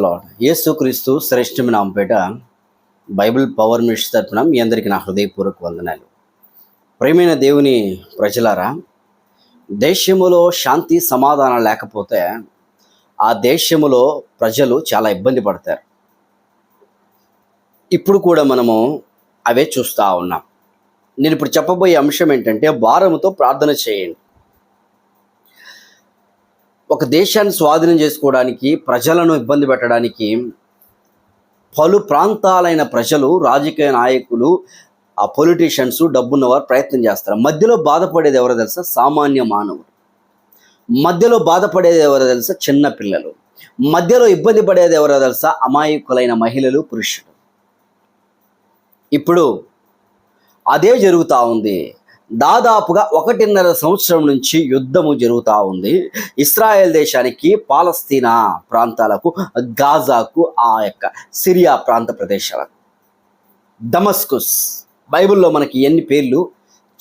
Lord యేసుక్రీస్తు శ్రేష్టమైన నామపేట Bible power మిష్ తరఫున మీ అందరికీ నా హృదయపూర్వక వందనాలు. ప్రేమైన దేవుని ప్రజలారా దేశములో శాంతి సమాధానం లేకపోతే ఆ దేశములో ప్రజలు చాలా ఇబ్బంది పడతారు. ఇప్పుడు కూడా మనము అవే చూస్తూ ఉన్నాం. నేను ఇప్పుడు చెప్పబోయే అంశం ఏంటంటే భారముతో ప్రార్థన చేయండి. ఒక దేశాన్ని స్వాధీనం చేసుకోవడానికి ప్రజలను ఇబ్బంది పెట్టడానికి పలు ప్రాంతాలైన ప్రజలు రాజకీయ నాయకులు ఆ పొలిటీషియన్స్ డబ్బున్నవారు ప్రయత్నం చేస్తారు. మధ్యలో బాధపడేది ఎవరో తెలుసా? సామాన్య మానవుడు మధ్యలో బాధపడేది ఎవరో తెలుసా? చిన్న పిల్లలు. మధ్యలో ఇబ్బంది పడేది ఎవరో తెలుసా? అమాయకులైన మహిళలు పురుషులు. ఇప్పుడు అదే జరుగుతూ ఉంది. దాదాపుగా ఒకటిన్నర సంవత్సరం నుంచి యుద్ధము జరుగుతూ ఉంది. ఇస్రాయెల్ దేశానికి పాలస్తీనా ప్రాంతాలకు గాజాకు ఆ యొక్క సిరియా ప్రాంత ప్రదేశాలకు. దమస్కుస్ బైబిల్లో మనకి ఎన్ని పేర్లు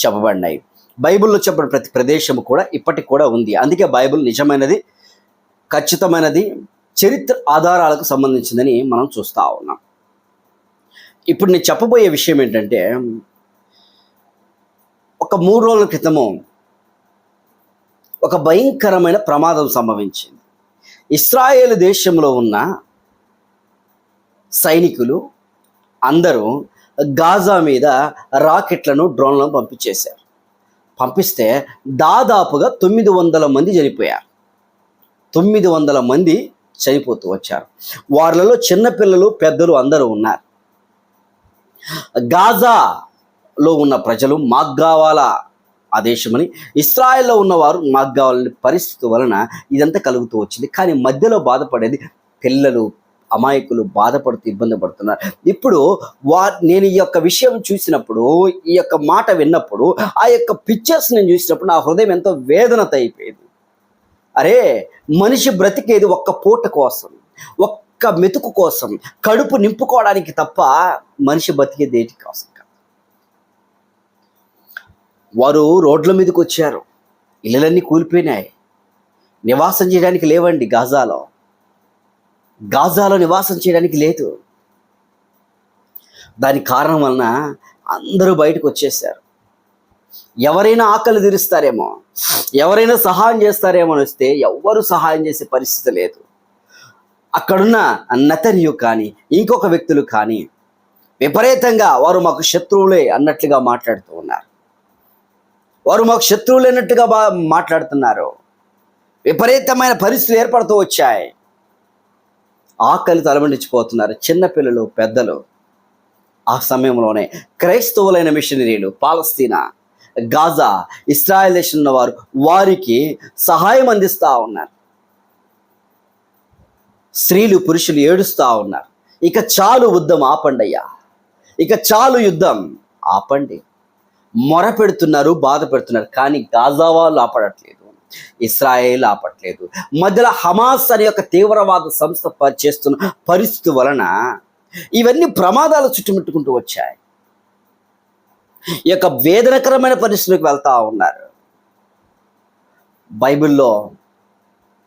చెప్పబడినాయి? బైబిల్లో చెప్పిన ప్రతి ప్రదేశము కూడా ఇప్పటికి కూడా ఉంది. అందుకే బైబిల్ నిజమైనది ఖచ్చితమైనది చరిత్ర ఆధారాలకు సంబంధించిందని మనం చూస్తూ ఉన్నాం. ఇప్పుడు నేను చెప్పబోయే విషయం ఏంటంటే ఒక మూడు రోజుల క్రితము ఒక భయంకరమైన ప్రమాదం సంభవించింది. ఇస్రాయేల్ దేశంలో ఉన్న సైనికులు అందరూ గాజా మీద రాకెట్లను డ్రోన్లను పంపించేశారు. పంపిస్తే దాదాపుగా తొమ్మిది వందల మంది చనిపోయారు. తొమ్మిది వందల మంది చనిపోతూ వచ్చారు. వారిలో చిన్నపిల్లలు పెద్దలు అందరూ ఉన్నారు. గాజా లో ఉన్న ప్రజలు మాకు కావాలా? ఆ దేశమని. ఇస్రాయల్లో ఉన్నవారు మాకు కావాలని పరిస్థితి వలన ఇదంతా కలుగుతూ వచ్చింది. కానీ మధ్యలో బాధపడేది పిల్లలు అమాయకులు బాధపడుతూ ఇబ్బంది పడుతున్నారు. ఇప్పుడు వా నేను ఈ యొక్క విషయం చూసినప్పుడు ఈ యొక్క మాట విన్నప్పుడు ఆ యొక్క పిక్చర్స్ నేను చూసినప్పుడు నా హృదయం ఎంతో వేదనత అయిపోయింది. అరే మనిషి బ్రతికేది ఒక్క పూట కోసం ఒక్క మెతుకు కోసం కడుపు నింపుకోవడానికి తప్ప మనిషి బతికేది దేటి కోసం? వారు రోడ్ల మీదకి వచ్చారు. ఇళ్ళలన్నీ కూలిపోయినాయి. నివాసం చేయడానికి లేవండి గాజాలో. గాజాలో నివాసం చేయడానికి లేదు. దానికి కారణం వలన అందరూ బయటకు వచ్చేసారు ఎవరైనా ఆకలి తీరుస్తారేమో ఎవరైనా సహాయం చేస్తారేమో అని వస్తే ఎవ్వరు సహాయం చేసే పరిస్థితి లేదు. అక్కడున్న నతనియు కానీ ఇంకొక వ్యక్తులు కానీ విపరీతంగా వారు మాకు శత్రువులే అన్నట్లుగా మాట్లాడుతూ ఉన్నారు. వారు మాకు శత్రువులైనట్టుగా అన్నట్టుగా బా మాట్లాడుతున్నారు. విపరీతమైన పరిస్థితులు ఏర్పడుతూ వచ్చాయి. ఆకలి తలమండించిపోతున్నారు చిన్నపిల్లలు పెద్దలు. ఆ సమయంలోనే క్రైస్తవులైన మిషనరీలు పాలస్తీనా గాజా ఇస్రాయల్ దేశం ఉన్నవారు వారికి సహాయం అందిస్తూ ఉన్నారు. స్త్రీలు పురుషులు ఏడుస్తూ ఉన్నారు. ఇక చాలు యుద్ధం ఆపండి అయ్యా ఇక చాలు యుద్ధం ఆపండి. మొర పెడుతున్నారు బాధ పెడుతున్నారు. కానీ గాజా వాళ్ళు ఆపడట్లేదు. ఇస్రాయేల్ ఆపట్లేదు. మధ్యలో హమాస్ అనే యొక్క తీవ్రవాద సంస్థ చేస్తున్న పరిస్థితి వలన ఇవన్నీ ప్రమాదాలు చుట్టుముట్టుకుంటూ వచ్చాయి. ఈ యొక్క వేదనకరమైన పరిస్థితులకు వెళ్తా ఉన్నారు. బైబిల్లో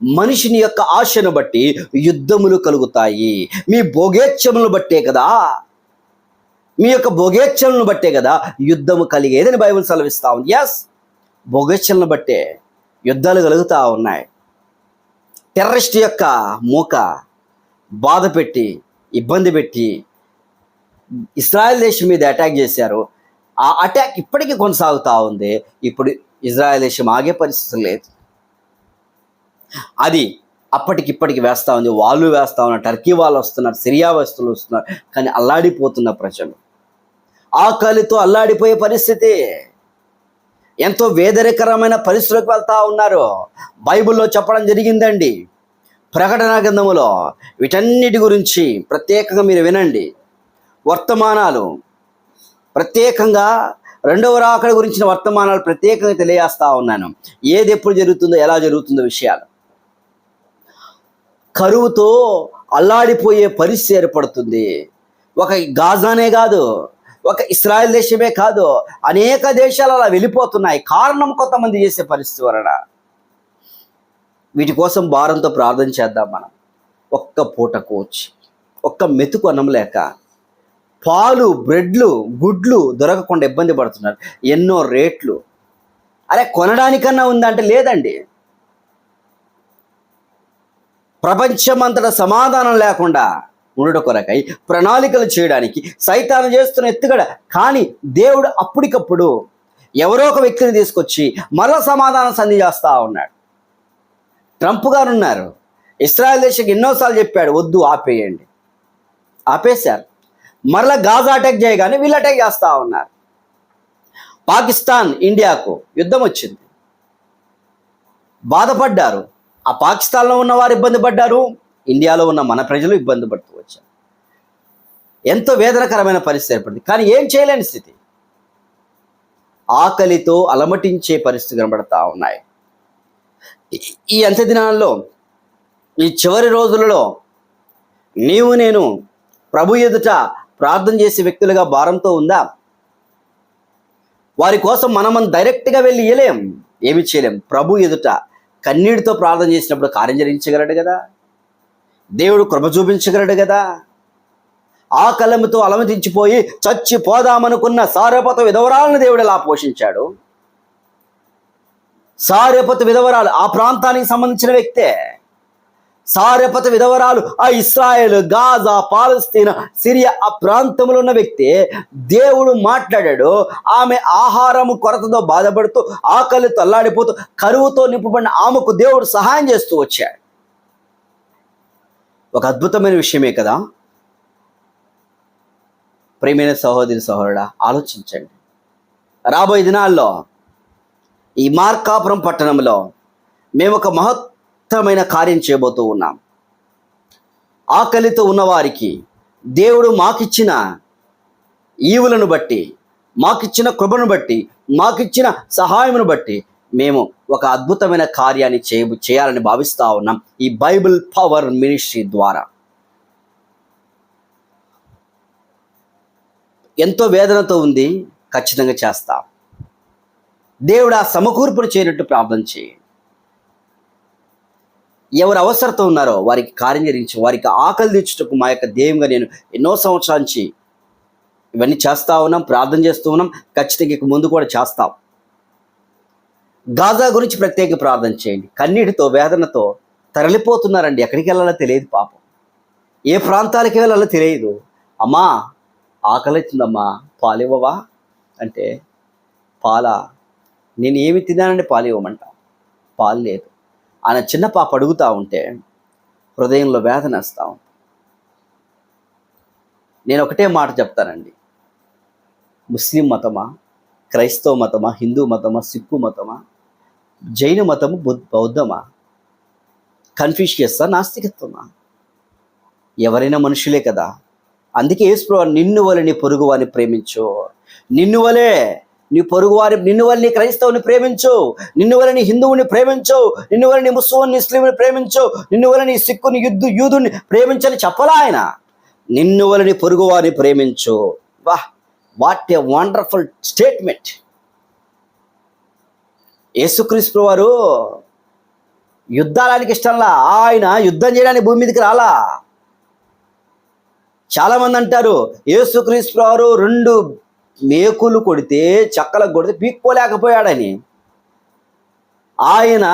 మనిషిని యొక్క ఆశను బట్టి యుద్ధములు కలుగుతాయి. మీ భోగేచ్ఛములు బట్టే కదా. మీ యొక్క భోగేచ్ఛలను బట్టే కదా యుద్ధము కలిగేదని బైబిల్ సెలవిస్తా ఉంది. ఎస్ భోగేచ్ఛలను బట్టే యుద్ధాలు కలుగుతూ ఉన్నాయి. టెర్రరిస్ట్ యొక్క మూక బాధ పెట్టి ఇబ్బంది పెట్టి ఇస్రాయల్ దేశం మీద అటాక్ చేశారు. ఆ అటాక్ ఇప్పటికీ కొనసాగుతూ ఉంది. ఇప్పుడు ఇజ్రాయెల్ దేశం ఆగే పరిస్థితి లేదు. అది అప్పటికిప్పటికి వేస్తూ ఉంది. వాళ్ళు వేస్తూ ఉన్నారు. టర్కీ వాళ్ళు వస్తున్నారు. సిరియా వస్తువులు వస్తున్నారు. కానీ అల్లాడిపోతున్న ప్రజలు. ఆకలితో అల్లాడిపోయే పరిస్థితి. ఎంతో వేదరికరమైన పరిస్థితులకు వెళ్తా ఉన్నారు. బైబిల్లో చెప్పడం జరిగిందండి. ప్రకటన గ్రంథములో వీటన్నిటి గురించి ప్రత్యేకంగా మీరు వినండి. వర్తమానాలు. ప్రత్యేకంగా రెండవ రాకడ గురించిన వర్తమానాలు ప్రత్యేకంగా తెలియజేస్తా ఉన్నాను. ఏది ఎప్పుడు జరుగుతుందో ఎలా జరుగుతుందో విషయాలు. కరువుతో అల్లాడిపోయే పరిస్థితి ఏర్పడుతుంది. ఒక గాజానే కాదు ఒక ఇస్రాయల్ దేశమే కాదు అనేక దేశాలు అలా వెళ్ళిపోతున్నాయి. కారణం కొంతమంది చేసే పరిస్థితి వలన. వీటి కోసం భారంతో ప్రార్థన చేద్దాం మనం. ఒక్క పూట కోచి ఒక్క మెతుకు అన్నం లేక. పాలు బ్రెడ్లు గుడ్లు దొరకకుండా ఇబ్బంది పడుతున్నారు. ఎన్నో రేట్లు. అరే కొనడానికన్నా ఉందంటే లేదండి. ప్రపంచమంతటా సమాధానం లేకుండా ఉండడం కొరకై ప్రణాళికలు చేయడానికి సైతాను చేస్తున్న ఎత్తుగడ. కానీ దేవుడు అప్పటికప్పుడు ఎవరో ఒక వ్యక్తిని తీసుకొచ్చి మరల సమాధానం సంధి చేస్తూ ఉన్నాడు. ట్రంప్ గారు ఉన్నారు. ఇస్రాయల్ దేశకి ఎన్నోసార్లు చెప్పాడు వద్దు ఆపేయండి. ఆపేశారు. మరలా గాజా అటాక్ చేయగానే వీళ్ళు అటాక్ చేస్తూ ఉన్నారు. పాకిస్తాన్ ఇండియాకు యుద్ధం వచ్చింది. బాధపడ్డారు. ఆ పాకిస్తాన్లో ఉన్న వారు ఇబ్బంది పడ్డారు. ఇండియాలో ఉన్న మన ప్రజలు ఇబ్బంది పడుతూ వచ్చారు. ఎంతో వేదనకరమైన పరిస్థితి ఏర్పడింది. కానీ ఏం చేయలేని స్థితి. ఆకలితో అలమటించే పరిస్థితి కనబడతా ఉన్నాయి. ఈ- ఈ అంత్య దినాల్లో ఈ చివరి రోజులలో నీవు నేను ప్రభు ఎదుట ప్రార్థన చేసే వ్యక్తులుగా భారంతో ఉందా? వారి కోసం మనం డైరెక్ట్గా వెళ్ళి ఇయలేం ఏమి చేయలేం. ప్రభు ఎదుట కన్నీటితో ప్రార్థన చేసినప్పుడు కార్యం జరించగలడు కదా? దేవుడు కృప చూపించగలడు కదా? ఆ కలముతో అలమతించిపోయి చచ్చి పోదామనుకున్న సారపత విధవరాలను దేవుడు ఎలా పోషించాడు? సారపత విధవరాలు ఆ ప్రాంతానికి సంబంధించిన వ్యక్తే. సారపత విధవరాలు ఆ ఇస్రాయేల్ గాజా పాలస్తీనా సిరియా ఆ ప్రాంతంలో ఉన్న వ్యక్తి. దేవుడు మాట్లాడాడు ఆమె ఆహారము కొరతతో బాధపడుతూ ఆకలి తల్లాడిపోతూ కరువుతో నింపబడిన ఆమెకు దేవుడు సహాయం చేస్తూ వచ్చాడు. ఒక అద్భుతమైన విషయమే కదా? ప్రేమైన సహోదరి సహోదరుడా ఆలోచించండి. రాబోయే దినాల్లో ఈ మార్కాపురం పట్టణంలో మేము ఒక మహత్తరమైన కార్యం చేయబోతూ ఉన్నాం. ఆకలితో ఉన్నవారికి దేవుడు మాకిచ్చిన ఈవులను బట్టి మాకిచ్చిన కృపను బట్టి మాకిచ్చిన సహాయమును బట్టి మేము ఒక అద్భుతమైన కార్యాన్ని చేయ చేయాలని భావిస్తా ఉన్నాం ఈ బైబిల్ పవర్ మినిస్ట్రీ ద్వారా. ఎంతో వేదనతో ఉంది ఖచ్చితంగా చేస్తాం. దేవుడు ఆ సమకూర్పును చేయనట్టు ప్రార్థన చేయండి ఎవరు అవసరత ఉన్నారో వారికి కార్యం జరిగించి వారికి ఆకలి తీర్చుటకు మా యొక్క దేవుగా నేను ఎన్నో సంవత్సరాల నుంచి ఇవన్నీ చేస్తూ ఉన్నాం ప్రార్థన చేస్తూ ఉన్నాం ఖచ్చితంగా ఇక ముందు కూడా చేస్తాం. గాజా గురించి ప్రత్యేక ప్రార్థన చేయండి. కన్నీటితో వేదనతో తరలిపోతున్నారండి. ఎక్కడికి వెళ్ళాలో తెలియదు పాపం. ఏ ప్రాంతాలకి వెళ్ళాలో తెలియదు. అమ్మా ఆకలిస్తుందమ్మా పాలివ్వవా అంటే పాల నేను ఏమి తిన్నానండి పాలు ఇవ్వమంట పాలు లేదు. ఆయన చిన్న పాప అడుగుతూ ఉంటే హృదయంలో వేదన వస్తా నేను ఒకటే మాట చెప్తానండి. ముస్లిం మతమా? క్రైస్తవ మతమా? హిందూ మతమా? సిక్కు మతమా? జైన మతము బౌద్ధమా? కన్ఫ్యూషియస్సా నాస్తికత్వమా? ఎవరైనా మనుషులే కదా. అందుకే యేసు నిన్ను వలె నీ పొరుగు వారిని ప్రేమించు. నిన్ను వలే నీ పొరుగు వారి నిన్ను వల్ల నీ క్రైస్తవుని ప్రేమించు. నిన్ను వల్ల నీ హిందువుని ప్రేమించు. నిన్ను వల్ల నీ ముస్లింని ఇస్లింని ప్రేమించు. నిన్ను వల్ల నీ సిక్కుని యుద్ధు యూదుని ప్రేమించని చెప్పలా ఆయన? నిన్ను వల్ల నీ పొరుగు వారిని ప్రేమించు. వాహ్! What a wonderful statement. యేసుక్రీస్తు వారు యుద్ధాలానికి ఇష్టంలా ఆయన యుద్ధం చేయడానికి భూమి మీదకి రాలా? చాలా మంది అంటారు యేసుక్రీస్తు వారు రెండు మేకులు కొడితే చక్కలకు కొడితే పీక్కోలేకపోయాడని. ఆయన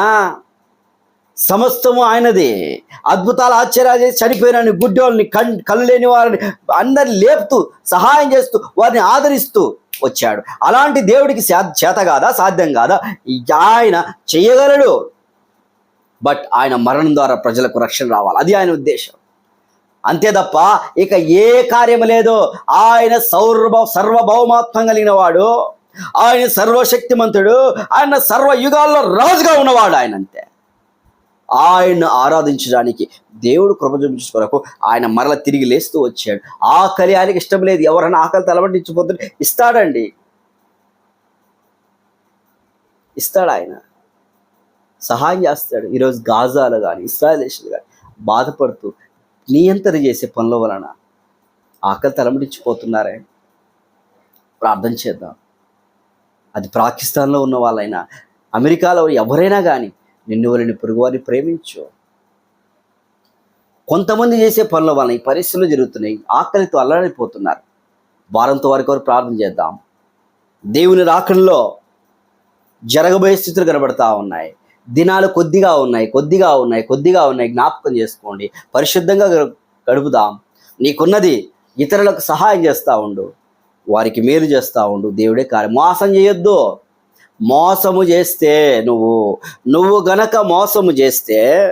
సమస్తము ఆయనది. అద్భుతాలు ఆశ్చర్యాలు చేసి చనిపోయిన గుడ్డోళ్ళని కన్ కళ్ళు లేని వారిని అందరిని లేపుతూ సహాయం చేస్తూ వారిని ఆదరిస్తూ వచ్చాడు. అలాంటి దేవుడికి చేత కాదా సాధ్యం కాదా? ఆయన చేయగలడు. బట్ ఆయన మరణం ద్వారా ప్రజలకు రక్షణ రావాలి. అది ఆయన ఉద్దేశం. అంతే తప్ప ఇక ఏ కార్యం లేదు ఆయన సౌర్భ సర్వభౌమాత్వం కలిగిన వాడు ఆయన సర్వశక్తిమంతుడు ఆయన సర్వ యుగాల్లో రాజుగా ఉన్నవాడు ఆయన అంతే. ఆయన్ను ఆరాధించడానికి దేవుడు కృప చూపించిన కొరకు ఆయన మరల తిరిగి లేస్తూ వచ్చాడు. ఆకలి ఆయనకి ఇష్టం లేదు. ఎవరైనా ఆకలి తలబట్టించిపోతుంటే ఇస్తాడండి. ఇస్తాడు ఆయన. సహాయం చేస్తాడు. ఈరోజు గాజాలు కానీ ఇస్రాయల్ దేశాలు కానీ బాధపడుతూ నియంత్రణ చేసే పనుల వలన ఆకలి తలమడించిపోతున్నారే ప్రార్థన చేద్దాం. అది పాకిస్తాన్లో ఉన్న వాళ్ళైనా అమెరికాలో ఎవరైనా కానీ నిన్ను వాళ్ళని పొరుగువారిని ప్రేమించు. కొంతమంది చేసే పనుల వలన ఈ పరిస్థితులు జరుగుతున్నాయి. ఆకలితో అల్లాడిపోతున్నారు వారంతో వారి కొరకు ప్రార్థన చేద్దాం. దేవుని రాకడలో జరగబోయే స్థితులు కనబడతా ఉన్నాయి. దినాలు కొద్దిగా ఉన్నాయి. కొద్దిగా ఉన్నాయి. కొద్దిగా ఉన్నాయి. జ్ఞాపకం చేసుకోండి. పరిశుద్ధంగా గడుపుదాం. నీకున్నది ఇతరులకు సహాయం చేస్తూ ఉండు. వారికి మేలు చేస్తూ ఉండు. దేవుడే కార్యం. మోసం చేయొద్దు. మోసము చేస్తే నువ్వు నువ్వు గనక మోసము చేస్తే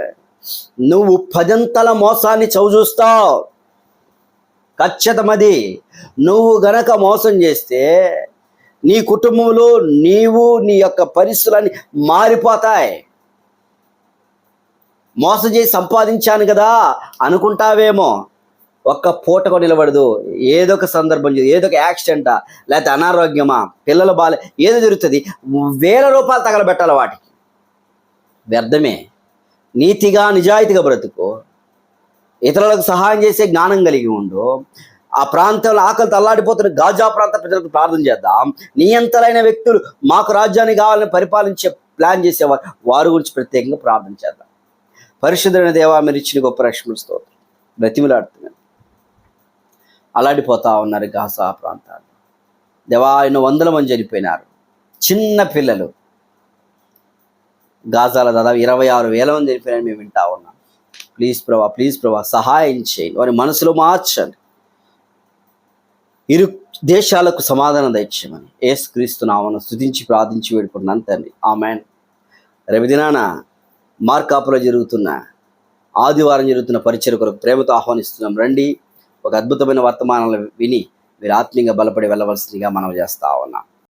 నువ్వు పదంతల మోసాన్ని చవిచూస్తావు. ఖచ్చితమది. నువ్వు గనక మోసం చేస్తే నీ కుటుంబంలో నీవు నీ యొక్క పరిస్థితులన్నీ మారిపోతాయి. మోసం చేసి సంపాదించాను కదా అనుకుంటావేమో. ఒక్క పూటకు నిలబడదు. ఏదో ఒక సందర్భం ఏదో ఒక యాక్సిడెంటా లేకపోతే అనారోగ్యమా పిల్లల బాల ఏదో జరుగుతుంది. వేల రూపాయలు తగలబెట్టాలి వాటికి. వ్యర్థమే. నీతిగా నిజాయితీగా బ్రతుకు. ఇతరులకు సహాయం చేసే జ్ఞానం కలిగి ఉండు. ఆ ప్రాంతంలో ఆకలితో అల్లాడిపోతున్న గాజా ప్రాంత ప్రజలకు ప్రార్థన చేద్దాం. నియంతలైన వ్యక్తులు మాకు రాజ్యాన్ని కావాలని పరిపాలించే ప్లాన్ చేసేవారు. వారి గురించి ప్రత్యేకంగా ప్రార్థన చేద్దాం. పరిశుద్ధమైన దేవా మీరు ఇచ్చిన గొప్ప రక్షణ స్తోత్రం. బ్రతిమలాడుతున్నాను అలాడిపోతా ఉన్నారు గాసా ప్రాంతాలు. దేవా ఎన్నో వందల మంది చనిపోయినారు. చిన్న పిల్లలు. గాజాల దాదాపు ఇరవై ఆరు వేల మంది చనిపోయినారు మేము వింటా ఉన్నాం. ప్లీజ్ ప్రభా ప్లీజ్ ప్రభా సహాయం చేయండి. వారి మనసులో మార్చండి. ఇరు దేశాలకు సమాధానం దయచేయమని. ఏసు క్రీస్తు నామను స్తుతించి ప్రార్థించి వేడుకున్నాను తండ్రి. ఆమెన్. రేపు దినాన మార్కాపులో జరుగుతున్న ఆదివారం జరుగుతున్న పరిచయ కొరకు ప్రేమతో ఆహ్వానిస్తున్నాం. రండి. ఒక అద్భుతమైన వర్తమానాలు విని మీరు ఆత్మీయంగా బలపడి వెళ్ళవలసిందిగా మనం చేస్తా ఉన్నాం.